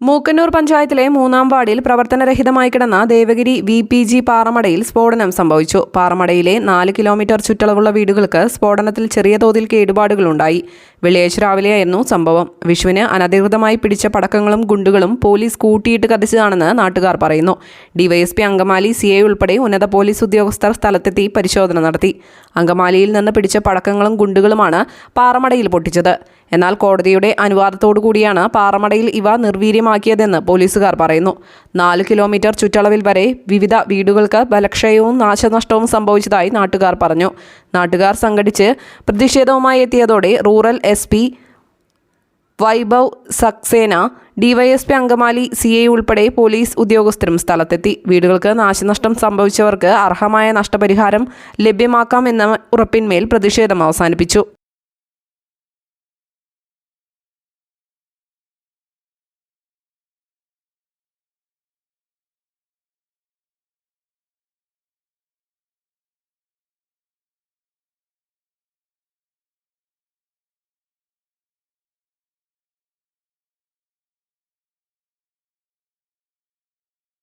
മൂക്കന്നൂർ പഞ്ചായത്തിലെ മൂന്നാം വാർഡിൽ പ്രവർത്തനരഹിതമായി കിടന്ന ദേവഗിരി വി പി ജി പാറമടയിൽ സ്ഫോടനം സംഭവിച്ചു. പാറമടയിലെ നാല് കിലോമീറ്റർ ചുറ്റളവുള്ള വീടുകൾക്ക് സ്ഫോടനത്തിൽ ചെറിയ തോതിൽ കേടുപാടുകളുണ്ടായി. വെള്ളിയാഴ്ച രാവിലെയായിരുന്നു സംഭവം. വിഷുവിന് അനധികൃതമായി പിടിച്ച പടക്കങ്ങളും ഗുണ്ടുകളും പോലീസ് കൂട്ടിയിട്ട് കത്തിച്ചതാണെന്ന് നാട്ടുകാർ പറയുന്നു. ഡിവൈഎസ്പി അങ്കമാലി സി ഐ ഉൾപ്പെടെ ഉന്നത പോലീസ് ഉദ്യോഗസ്ഥർ സ്ഥലത്തെത്തി പരിശോധന നടത്തി. അങ്കമാലിയിൽ നിന്ന് പിടിച്ച പടക്കങ്ങളും ഗുണ്ടുകളുമാണ് പാറമടയിൽ പൊട്ടിച്ചത്. എന്നാൽ കോടതിയുടെ അനുവാദത്തോടു കൂടിയാണ് പാറമടയിൽ ഇവ നിർവീര്യമാക്കിയതെന്ന് പോലീസുകാർ പറയുന്നു. നാല് കിലോമീറ്റർ ചുറ്റളവിൽ വരെ വിവിധ വീടുകൾക്ക് ബലക്ഷയവും നാശനഷ്ടവും സംഭവിച്ചതായി നാട്ടുകാർ പറഞ്ഞു. നാട്ടുകാർ സംഘടിച്ച് പ്രതിഷേധവുമായി എത്തിയതോടെ rural S P Vaibhav Saxena DYSP Angamaly C I ഉൾപ്പെടെ പോലീസ് ഉദ്യോഗസ്ഥരും സ്ഥലത്തെത്തി. വീടുകൾക്ക് നാശനഷ്ടം സംഭവിച്ചവർക്ക് അർഹമായ നഷ്ടപരിഹാരം ലഭ്യമാക്കാമെന്ന ഉറപ്പിന്മേൽ പ്രതിഷേധം അവസാനിപ്പിച്ചു.